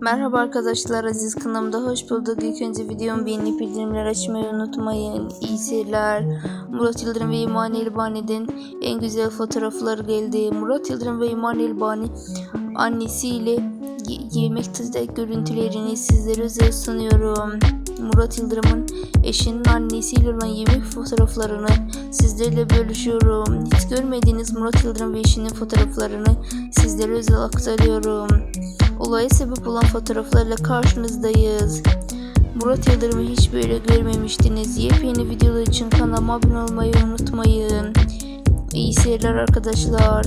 Merhaba arkadaşlar Aziz kanalımda hoş bulduk. İlk önce videomu beğenip bildirimler açmayı unutmayın. İyi seyirler. Murat Yıldırım ve İman Elbani'den en güzel fotoğraflar geldi. Murat Yıldırım ve İman Elbani annesiyle ye- yemekte görüntülerini sizlere özel sunuyorum. Murat Yıldırım'ın eşinin annesiyle olan yemek fotoğraflarını sizlerle bölüşüyorum. Hiç görmediğiniz Murat Yıldırım ve eşinin fotoğraflarını sizlere özel aktarıyorum. Olaya sebep olan fotoğraflarla karşınızdayız. Murat Yıldırım'ı hiç böyle görmemiştiniz. Yepyeni videolar için kanalıma abone olmayı unutmayın. İyi seyirler arkadaşlar.